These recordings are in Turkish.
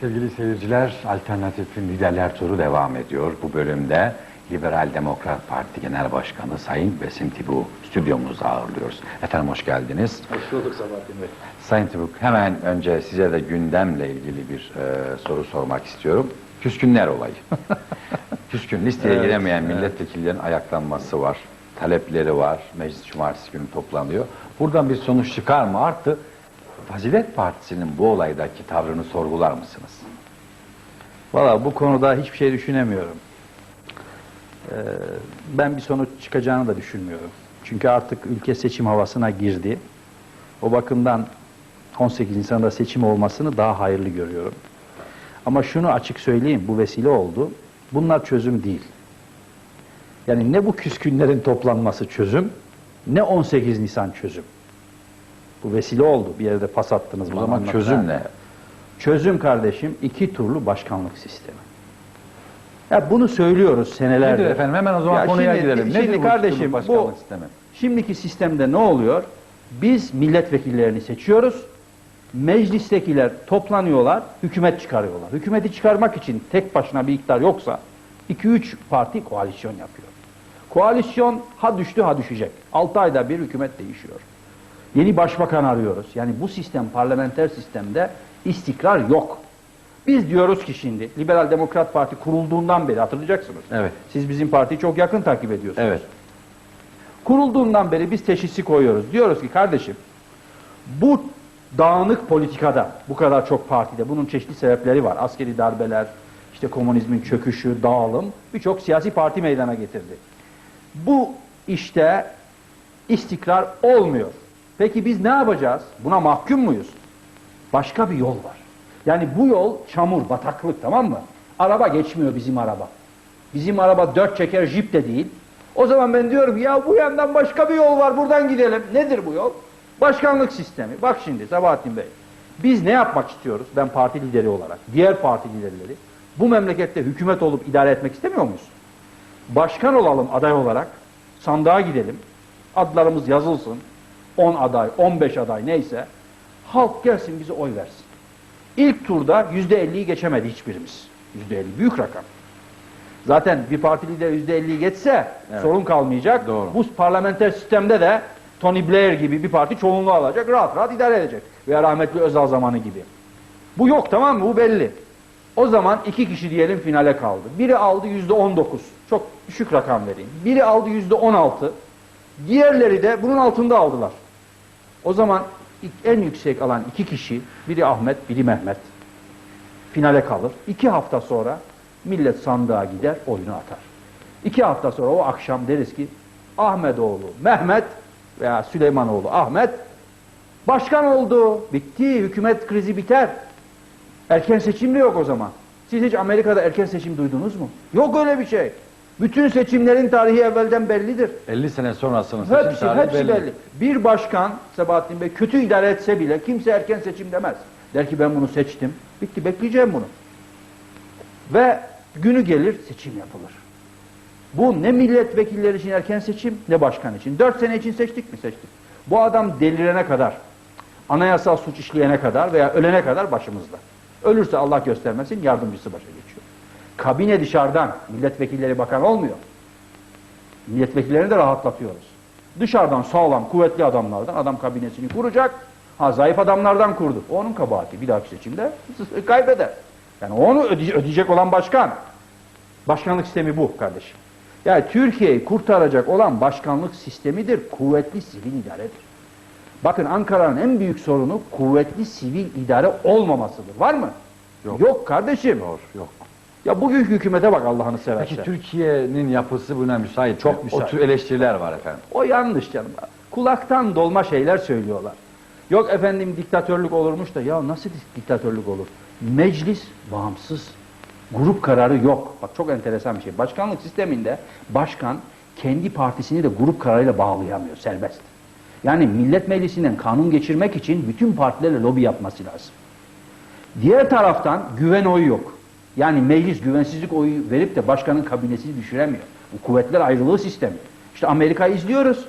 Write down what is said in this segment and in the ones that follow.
Sevgili seyirciler, Alternatif'in liderler turu devam ediyor. Bu bölümde Liberal Demokrat Parti Genel Başkanı Sayın Besim Tibu stüdyomuzda ağırlıyoruz. Efendim hoş geldiniz. Hoş bulduk Sabahattin Bey. Sayın Tibuk hemen önce size de gündemle ilgili bir e, soru sormak istiyorum. Küskünler olayı. Küskün listeye Evet, giremeyen evet. milletvekillerinin ayaklanması var. Talepleri var. Meclis cumartesi günü toplanıyor. Buradan bir sonuç çıkar mı? Artı Fazilet Partisi'nin bu olaydaki tavrını sorgular mısınız? Valla bu konuda hiçbir şey düşünemiyorum. Ee, ben bir sonuç çıkacağını da düşünmüyorum. Çünkü artık ülke seçim havasına girdi. O bakımdan 18 Nisan'da seçim olmasını daha hayırlı görüyorum. Ama şunu açık söyleyeyim, bu vesile oldu. Bunlar çözüm değil. Yani ne bu küskünlerin toplanması çözüm, ne 18 Nisan çözüm. Bu vesile oldu. Bir yerde pas attınız. O zaman çözüm ne? Çözüm kardeşim iki turlu başkanlık sistemi. Ya bunu söylüyoruz senelerdir. Nedir efendim? Hemen o zaman Ya konuya şimdi- gidelim. Şimdi Nedir bu kardeşim bu başkanlık sistemi? şimdiki sistemde ne oluyor? Biz milletvekillerini seçiyoruz. Meclistekiler toplanıyorlar, hükümet çıkarıyorlar. Hükümeti çıkarmak için tek başına bir iktidar yoksa 2-3 parti koalisyon yapıyor. Koalisyon ha düştü ha düşecek. 6 ayda bir hükümet değişiyor. Yeni başbakan arıyoruz. Yani bu sistem parlamenter sistemde istikrar yok. Biz diyoruz ki şimdi Liberal Demokrat Parti kurulduğundan beri hatırlayacaksınız. Evet. Siz bizim partiyi çok yakın takip ediyorsunuz. Evet. Kurulduğundan beri biz teşhisi koyuyoruz. Diyoruz ki kardeşim bu dağınık politikada bu kadar çok partide bunun çeşitli sebepleri var. Askeri darbeler, işte komünizmin çöküşü, dağılım birçok siyasi parti meydana getirdi. Bu işte istikrar olmuyor. Peki biz ne yapacağız? Buna mahkum muyuz? Başka bir yol var. Yani bu yol çamur, bataklık tamam mı? Araba geçmiyor bizim araba. Bizim araba dört çeker jip de değil. O zaman ben diyorum ya bu yandan başka bir yol var buradan gidelim. Nedir bu yol? Başkanlık sistemi. Bak şimdi Sabahattin Bey. Biz ne yapmak istiyoruz? Ben parti lideri olarak, diğer parti liderleri. Bu memlekette hükümet olup idare etmek istemiyor muyuz? Başkan olalım aday olarak. Sandığa gidelim. Adlarımız yazılsın. 10 aday, 15 aday neyse. Halk gelsin bize oy versin. İlk turda %50'yi geçemedi hiçbirimiz. %50 büyük rakam. Zaten bir parti lideri %50'yi geçse Evet. sorun kalmayacak. Doğru. Bu parlamenter sistemde de Tony Blair gibi bir parti çoğunluğu alacak, rahat rahat idare edecek. Veya rahmetli Özal zamanı gibi. Bu yok tamam mı? Bu belli. O zaman iki kişi diyelim finale kaldı. Biri aldı yüzde on dokuz. Çok düşük rakam vereyim. Biri aldı yüzde on altı. Diğerleri de bunun altında aldılar. O zaman en yüksek alan iki kişi, biri Ahmet, biri Mehmet finale kalır. İki hafta sonra millet sandığa gider, oyunu atar. İki hafta sonra o akşam deriz ki Ahmetoğlu Mehmet veya Süleymanoğlu Ahmet başkan oldu. Bitti, hükümet krizi biter. Erken seçim de yok o zaman. Siz hiç Amerika'da erken seçim duydunuz mu? Yok öyle bir şey. Bütün seçimlerin tarihi evvelden bellidir. 50 sene sonrasının seçim Hepsi, tarihi hepsi belli. Bir başkan Sebahattin Bey kötü idare etse bile kimse erken seçim demez. Der ki ben bunu seçtim. Bitti bekleyeceğim bunu. Ve günü gelir seçim yapılır. Bu ne milletvekilleri için erken seçim ne başkan için. Dört sene için seçtik mi seçtik. Bu adam delirene kadar, anayasal suç işleyene kadar veya ölene kadar başımızda. Ölürse Allah göstermesin yardımcısı başa geçiyor. Kabine dışarıdan milletvekilleri bakan olmuyor. Milletvekillerini de rahatlatıyoruz. Dışarıdan sağlam, kuvvetli adamlardan adam kabinesini kuracak. Ha zayıf adamlardan kurdu. Onun kabahati. Bir dahaki seçimde kaybeder. Yani onu öde- ödeyecek olan başkan. Başkanlık sistemi bu kardeşim. Yani Türkiye'yi kurtaracak olan başkanlık sistemidir. Kuvvetli sivil idaredir. Bakın Ankara'nın en büyük sorunu kuvvetli sivil idare olmamasıdır. Var mı? Yok. Yok kardeşim. Doğru, yok. Ya bugünkü hükümete bak Allah'ını seversen. Peki Türkiye'nin yapısı buna müsait Çok mi? müsait. O tür eleştiriler var efendim. O yanlış canım. Kulaktan dolma şeyler söylüyorlar. Yok efendim diktatörlük olurmuş da ya nasıl diktatörlük olur? Meclis bağımsız. Grup kararı yok. Bak çok enteresan bir şey. Başkanlık sisteminde başkan kendi partisini de grup kararıyla bağlayamıyor. Serbest. Yani millet meclisinden kanun geçirmek için bütün partilerle lobi yapması lazım. Diğer taraftan güven oyu yok. Yani meclis güvensizlik oyu verip de başkanın kabinesini düşüremiyor. Bu kuvvetler ayrılığı sistemi. İşte Amerika'yı izliyoruz.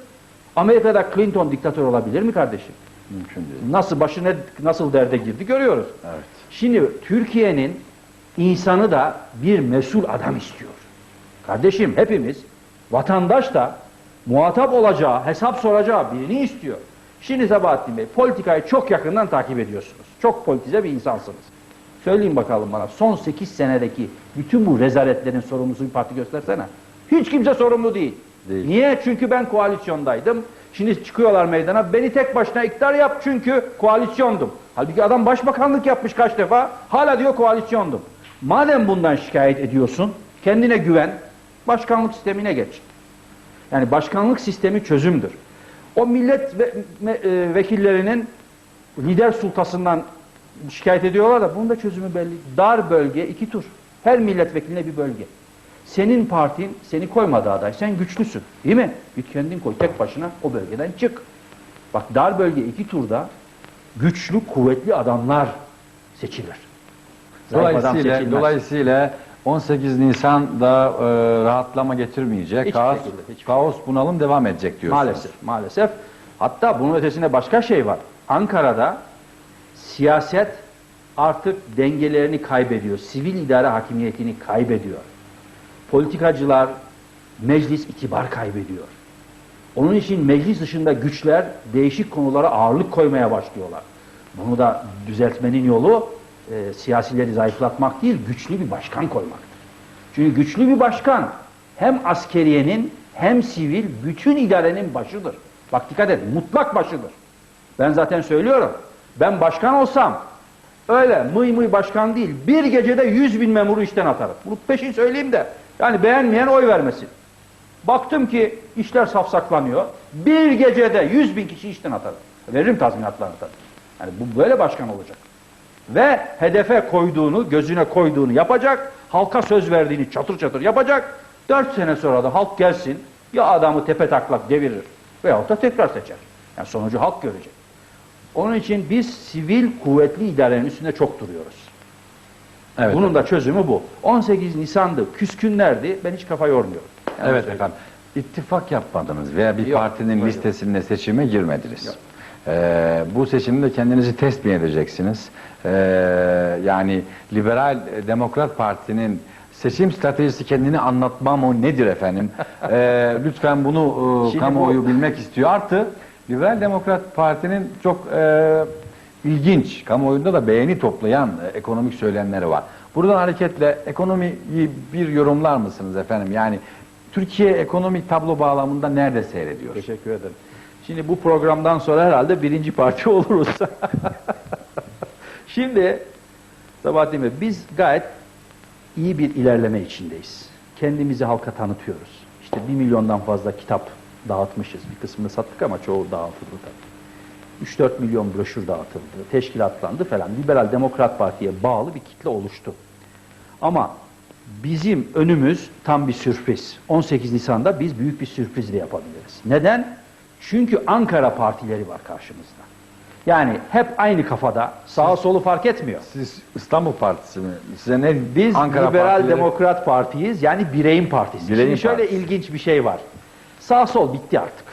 Amerika'da Clinton diktatör olabilir mi kardeşim? Mümkün değil. Nasıl başına nasıl derde girdi görüyoruz. Evet. Şimdi Türkiye'nin insanı da bir mesul adam istiyor. Kardeşim hepimiz vatandaş da muhatap olacağı, hesap soracağı birini istiyor. Şimdi Sabahattin Bey politikayı çok yakından takip ediyorsunuz. Çok politize bir insansınız. Söyleyin bakalım bana son 8 senedeki bütün bu rezaletlerin sorumlusu bir parti göstersene. Hiç kimse sorumlu değil. Değil. Niye? Çünkü ben koalisyondaydım. Şimdi çıkıyorlar meydana. Beni tek başına iktidar yap çünkü koalisyondum. Halbuki adam başbakanlık yapmış kaç defa. Hala diyor koalisyondum. Madem bundan şikayet ediyorsun, kendine güven, başkanlık sistemine geç. Yani başkanlık sistemi çözümdür. O millet ve, me- e, vekillerinin lider sultasından şikayet ediyorlar da bunun da çözümü belli. Dar bölge iki tur. Her milletvekiline bir bölge. Senin partin seni koymadı aday. Sen güçlüsün. Değil mi? Git kendin koy. Tek başına o bölgeden çık. Bak dar bölge iki turda güçlü, kuvvetli adamlar seçilir. Zayıf adam Dolayısıyla, seçilmez. dolayısıyla 18 Nisan'da e, rahatlama getirmeyecek. Hiçbir kaos, şekilde, kaos bunalım devam edecek diyorsunuz. Maalesef, maalesef. Hatta bunun ötesinde başka şey var. Ankara'da siyaset artık dengelerini kaybediyor. Sivil idare hakimiyetini kaybediyor. Politikacılar, meclis itibar kaybediyor. Onun için meclis dışında güçler değişik konulara ağırlık koymaya başlıyorlar. Bunu da düzeltmenin yolu e, siyasileri zayıflatmak değil, güçlü bir başkan koymaktır. Çünkü güçlü bir başkan hem askeriyenin hem sivil bütün idarenin başıdır. Bak dikkat et, mutlak başıdır. Ben zaten söylüyorum. Ben başkan olsam öyle mıy mıy başkan değil, bir gecede yüz bin memuru işten atarım. Bunu peşin söyleyeyim de. Yani beğenmeyen oy vermesin. Baktım ki işler safsaklanıyor. Bir gecede yüz bin kişi işten atarım. Veririm tazminatlarını tabii. Yani bu böyle başkan olacak. Ve hedefe koyduğunu, gözüne koyduğunu yapacak. Halka söz verdiğini çatır çatır yapacak. Dört sene sonra da halk gelsin ya adamı tepe taklak devirir veyahut da tekrar seçer. Yani sonucu halk görecek. Onun için biz sivil kuvvetli idarenin üstünde çok duruyoruz. Evet, Bunun da çözümü bu. 18 Nisan'dı, küskünlerdi. Ben hiç kafa yormuyorum. Yani Evet efendim. İttifak yapmadınız veya bir Yok, partinin yok. listesinde seçime girmediniz. Yok. Ee, bu seçimde kendinizi test mi edeceksiniz? Ee, yani Liberal Demokrat Parti'nin seçim stratejisi kendini anlatma mı nedir efendim? Ee, lütfen bunu e, Şimdi kamuoyu bu- bilmek istiyor. Artı Liberal Demokrat Parti'nin çok e, ilginç, kamuoyunda da beğeni toplayan e, ekonomik söylemleri var. Buradan hareketle ekonomiyi bir yorumlar mısınız efendim? Yani Türkiye ekonomik tablo bağlamında nerede seyrediyor? Teşekkür ederim. Şimdi bu programdan sonra herhalde birinci parti oluruz. Şimdi Sabahattin Bey biz gayet iyi bir ilerleme içindeyiz. Kendimizi halka tanıtıyoruz. İşte bir milyondan fazla kitap dağıtmışız. Bir kısmını sattık ama çoğu dağıtıldı tabii. 3-4 milyon broşür dağıtıldı, teşkilatlandı falan. Liberal Demokrat Parti'ye bağlı bir kitle oluştu. Ama bizim önümüz tam bir sürpriz. 18 Nisan'da biz büyük bir sürpriz de yapabiliriz. Neden? Çünkü Ankara partileri var karşımızda. Yani hep aynı kafada, sağa solu fark etmiyor. Siz İstanbul Partisi mi? Size ne? Biz Ankara Liberal partileri- Demokrat Partiyiz. Yani bireyin partisi. Bireyin Şimdi şöyle partisi. ilginç bir şey var. Sağ sol bitti artık.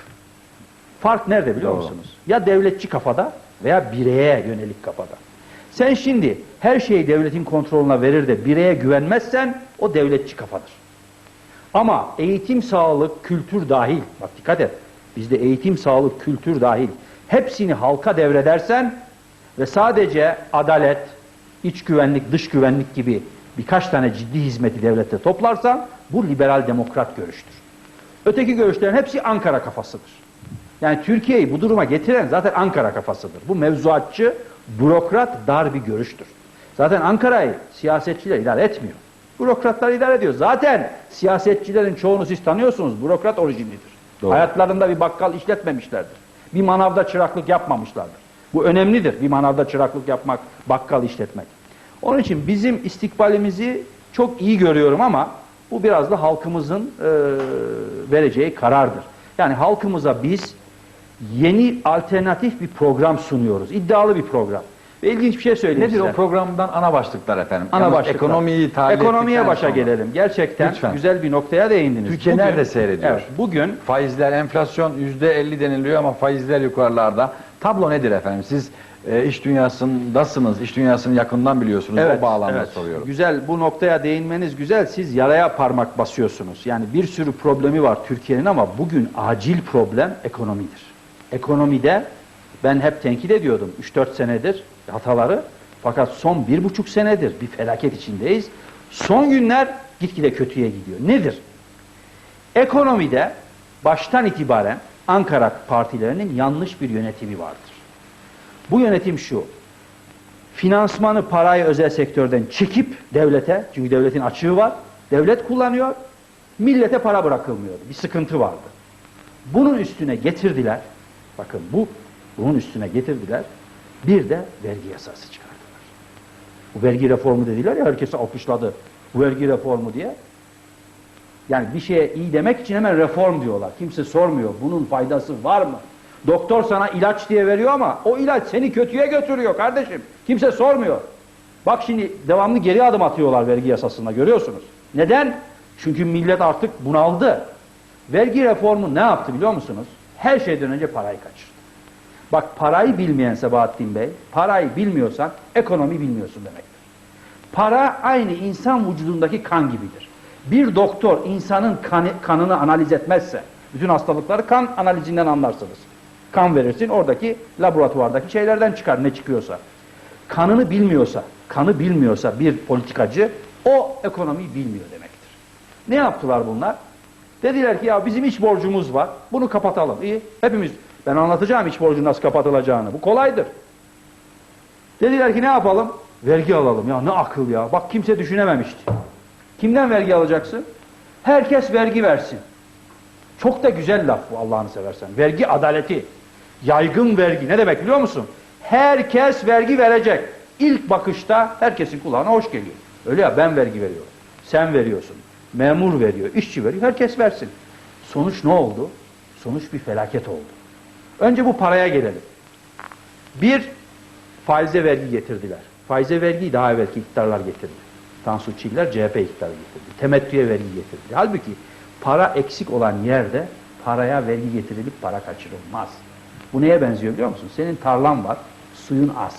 Fark nerede biliyor Doğru. musunuz? Ya devletçi kafada veya bireye yönelik kafada. Sen şimdi her şeyi devletin kontrolüne verir de bireye güvenmezsen o devletçi kafadır. Ama eğitim, sağlık, kültür dahil, bak dikkat et, bizde eğitim, sağlık, kültür dahil hepsini halka devredersen ve sadece adalet, iç güvenlik, dış güvenlik gibi birkaç tane ciddi hizmeti devlette toplarsan bu liberal demokrat görüştür. Öteki görüşlerin hepsi Ankara kafasıdır. Yani Türkiye'yi bu duruma getiren zaten Ankara kafasıdır. Bu mevzuatçı, bürokrat, dar bir görüştür. Zaten Ankara'yı siyasetçiler idare etmiyor. Bürokratlar idare ediyor. Zaten siyasetçilerin çoğunu siz tanıyorsunuz. Bürokrat orijinlidir. Doğru. Hayatlarında bir bakkal işletmemişlerdir. Bir manavda çıraklık yapmamışlardır. Bu önemlidir. Bir manavda çıraklık yapmak, bakkal işletmek. Onun için bizim istikbalimizi çok iyi görüyorum ama bu biraz da halkımızın e, vereceği karardır. Yani halkımıza biz yeni alternatif bir program sunuyoruz. İddialı bir program. Ve ilginç bir şey söyleyeyim Nedir size. o programdan ana başlıklar efendim? Ana Yalnız başlıklar. Ekonomiyi tahlil Ekonomiye başa sonra. gelelim. Gerçekten Lütfen. güzel bir noktaya değindiniz. Türkiye nerede seyrediyor? Evet, bugün Faizler, enflasyon yüzde 50 deniliyor ama faizler yukarılarda. Tablo nedir efendim? Siz e, iş dünyasındasınız, iş dünyasını yakından biliyorsunuz. o bağlamda evet. soruyorum. Güzel, bu noktaya değinmeniz güzel. Siz yaraya parmak basıyorsunuz. Yani bir sürü problemi var Türkiye'nin ama bugün acil problem ekonomidir. Ekonomide ben hep tenkit ediyordum 3-4 senedir hataları. Fakat son bir buçuk senedir bir felaket içindeyiz. Son günler gitgide kötüye gidiyor. Nedir? Ekonomide baştan itibaren Ankara partilerinin yanlış bir yönetimi vardır. Bu yönetim şu. Finansmanı parayı özel sektörden çekip devlete, çünkü devletin açığı var, devlet kullanıyor, millete para bırakılmıyor. Bir sıkıntı vardı. Bunun üstüne getirdiler, bakın bu, bunun üstüne getirdiler, bir de vergi yasası çıkardılar. Bu vergi reformu dediler ya, herkes alkışladı bu vergi reformu diye. Yani bir şeye iyi demek için hemen reform diyorlar. Kimse sormuyor bunun faydası var mı? Doktor sana ilaç diye veriyor ama o ilaç seni kötüye götürüyor kardeşim. Kimse sormuyor. Bak şimdi devamlı geri adım atıyorlar vergi yasasında görüyorsunuz. Neden? Çünkü millet artık bunaldı. Vergi reformu ne yaptı biliyor musunuz? Her şeyden önce parayı kaçırdı. Bak parayı bilmeyen Sebahattin Bey, parayı bilmiyorsan ekonomi bilmiyorsun demektir. Para aynı insan vücudundaki kan gibidir. Bir doktor insanın kanı- kanını analiz etmezse, bütün hastalıkları kan analizinden anlarsınız. Kan verirsin, oradaki laboratuvardaki şeylerden çıkar ne çıkıyorsa. Kanını bilmiyorsa, kanı bilmiyorsa bir politikacı, o ekonomiyi bilmiyor demektir. Ne yaptılar bunlar? Dediler ki ya bizim iç borcumuz var, bunu kapatalım. İyi, hepimiz, ben anlatacağım iç borcun nasıl kapatılacağını, bu kolaydır. Dediler ki ne yapalım? Vergi alalım. Ya ne akıl ya. Bak kimse düşünememişti. Kimden vergi alacaksın? Herkes vergi versin. Çok da güzel laf bu Allah'ını seversen. Vergi adaleti. Yaygın vergi. Ne demek biliyor musun? Herkes vergi verecek. İlk bakışta herkesin kulağına hoş geliyor. Öyle ya ben vergi veriyorum. Sen veriyorsun. Memur veriyor. işçi veriyor. Herkes versin. Sonuç ne oldu? Sonuç bir felaket oldu. Önce bu paraya gelelim. Bir, faize vergi getirdiler. Faize vergiyi daha evvelki iktidarlar getirdi. Tansu Çiller CHP iktidarı getirdi. Temettüye vergi getirdi. Halbuki para eksik olan yerde paraya vergi getirilip para kaçırılmaz. Bu neye benziyor biliyor musun? Senin tarlan var, suyun az.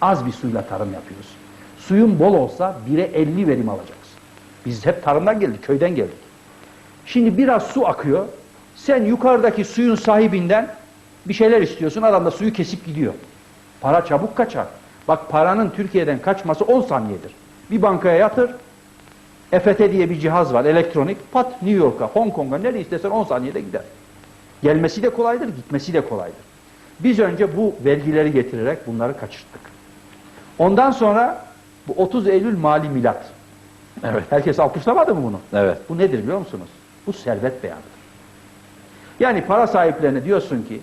Az bir suyla tarım yapıyorsun. Suyun bol olsa bire 50 verim alacaksın. Biz hep tarımdan geldik, köyden geldik. Şimdi biraz su akıyor. Sen yukarıdaki suyun sahibinden bir şeyler istiyorsun. Adam da suyu kesip gidiyor. Para çabuk kaçar. Bak paranın Türkiye'den kaçması 10 saniyedir. Bir bankaya yatır. EFT diye bir cihaz var elektronik. Pat New York'a, Hong Kong'a nereye istesen 10 saniyede gider. Gelmesi de kolaydır, gitmesi de kolaydır. Biz önce bu vergileri getirerek bunları kaçırttık. Ondan sonra bu 30 Eylül mali milat. Evet. Herkes alkışlamadı mı bunu? Evet. Bu nedir biliyor musunuz? Bu servet beyanıdır. Yani para sahiplerine diyorsun ki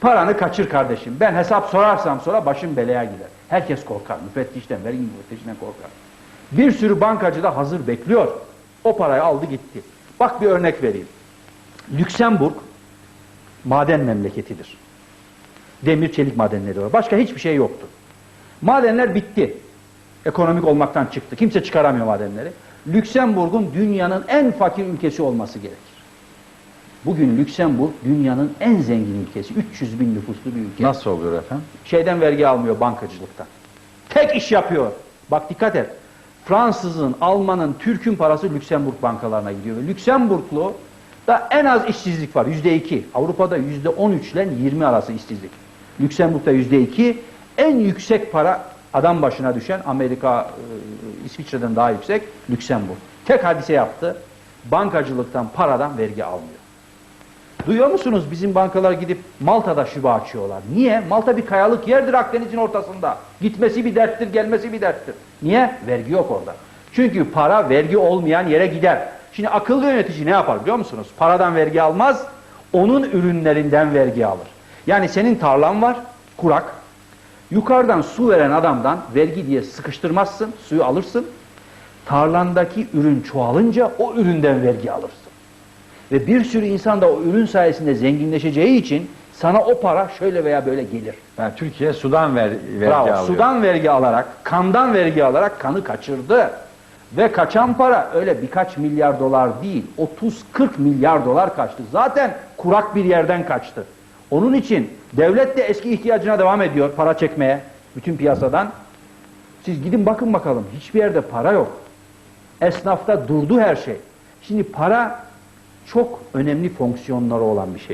paranı kaçır kardeşim. Ben hesap sorarsam sonra başım belaya gider. Herkes korkar. Müfettişten, vergi müfettişinden korkar. Bir sürü bankacı da hazır bekliyor. O parayı aldı gitti. Bak bir örnek vereyim. Lüksemburg maden memleketidir. Demir çelik madenleri var. Başka hiçbir şey yoktu. Madenler bitti. Ekonomik olmaktan çıktı. Kimse çıkaramıyor madenleri. Lüksemburg'un dünyanın en fakir ülkesi olması gerekir. Bugün Lüksemburg dünyanın en zengin ülkesi. 300 bin nüfuslu bir ülke. Nasıl oluyor efendim? Şeyden vergi almıyor bankacılıktan. Tek iş yapıyor. Bak dikkat et. Fransızın, Almanın, Türk'ün parası Lüksemburg bankalarına gidiyor. Ve Lüksemburglu da en az işsizlik var. Yüzde iki. Avrupa'da yüzde on üç ile 20 arası işsizlik. Lüksemburg'da yüzde iki. En yüksek para adam başına düşen Amerika, e, İsviçre'den daha yüksek Lüksemburg. Tek hadise yaptı. Bankacılıktan, paradan vergi almıyor. Duyuyor musunuz bizim bankalar gidip Malta'da şube açıyorlar. Niye? Malta bir kayalık yerdir Akdeniz'in ortasında. Gitmesi bir derttir, gelmesi bir derttir. Niye? Vergi yok orada. Çünkü para vergi olmayan yere gider. Şimdi akıllı yönetici ne yapar biliyor musunuz? Paradan vergi almaz, onun ürünlerinden vergi alır. Yani senin tarlan var, kurak. Yukarıdan su veren adamdan vergi diye sıkıştırmazsın, suyu alırsın. Tarlandaki ürün çoğalınca o üründen vergi alırsın. Ve bir sürü insan da o ürün sayesinde zenginleşeceği için sana o para şöyle veya böyle gelir. Yani Türkiye sudan ver, vergi Bravo. alıyor. Sudan vergi alarak, kandan vergi alarak kanı kaçırdı. Ve kaçan para öyle birkaç milyar dolar değil, 30-40 milyar dolar kaçtı. Zaten kurak bir yerden kaçtı. Onun için devlet de eski ihtiyacına devam ediyor para çekmeye bütün piyasadan. Siz gidin bakın bakalım hiçbir yerde para yok. Esnafta durdu her şey. Şimdi para çok önemli fonksiyonları olan bir şey.